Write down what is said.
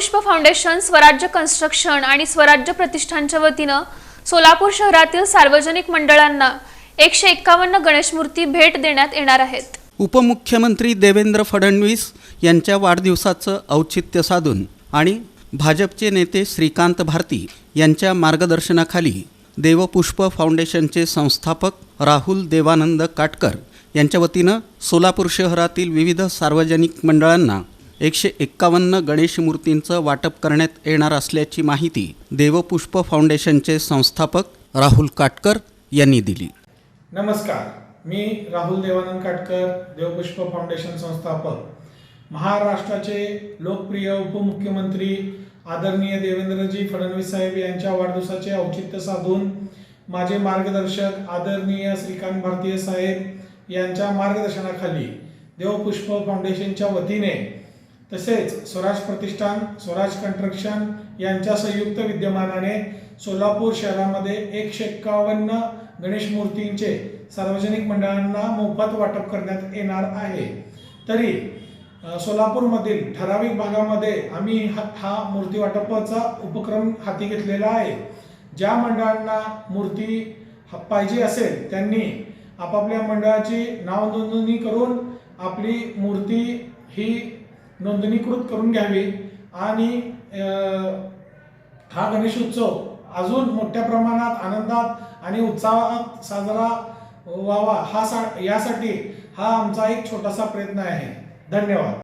पुष्प फाउंडेशन स्वराज्य कन्स्ट्रक्शन आणि स्वराज्य प्रतिष्ठानच्या वतीनं सोलापूर शहरातील सार्वजनिक मंडळांना एकशे एक्कावन्न गणेशमूर्ती भेट देण्यात येणार आहेत. उपमुख्यमंत्री देवेंद्र फडणवीस यांच्या वाढदिवसाचं औचित्य साधून आणि भाजपचे नेते श्रीकांत भारती यांच्या मार्गदर्शनाखाली देवपुष्प फाउंडेशनचे संस्थापक राहुल देवानंद काटकर यांच्या वतीनं सोलापूर शहरातील विविध सार्वजनिक मंडळांना एकशे एक्कावन्न गणेश मूर्तींचं वाटप करण्यात येणार असल्याची माहिती देवपुष्प फाउंडेशनचे संस्थापक राहुल काटकर यांनी दिली. नमस्कार. मी राहुल देवानंद काटकर देवपुष्प फाउंडेशन संस्थापक. महाराष्ट्राचे लोकप्रिय उपमुख्यमंत्री आदरणीय देवेंद्रजी फडणवीस साहेब यांच्या वाढदिवसाचे औचित्य साधून माझे मार्गदर्शक आदरणीय श्रीकांत भारतीय साहेब यांच्या मार्गदर्शनाखाली देवपुष्प फाउंडेशनच्या वतीने तसेच स्वराज प्रतिष्ठान स्वराज कन्स्ट्रक्शन यांच्या संयुक्त विद्यमानाने सोलापूर शहरामध्ये एकशे एक्कावन्न गणेश मूर्तींचे सार्वजनिक मंडळांना मोफत वाटप करण्यात येणार आहे. तरी सोलापूरमधील ठराविक भागामध्ये आम्ही हा हा मूर्ती वाटपाचा उपक्रम हाती घेतलेला आहे. ज्या मंडळांना मूर्ती पाहिजे असेल त्यांनी आपापल्या मंडळाची नाव नोंदणी करून आपली मूर्ती ही नोंदणीकृत करून घ्यावी. आणि हा गणेश उत्सव अजून मोठ्या प्रमाणात आनंदात आणि उत्साहात साजरा व्हावा हा सा यासाठी हा आमचा एक छोटासा प्रयत्न आहे. धन्यवाद.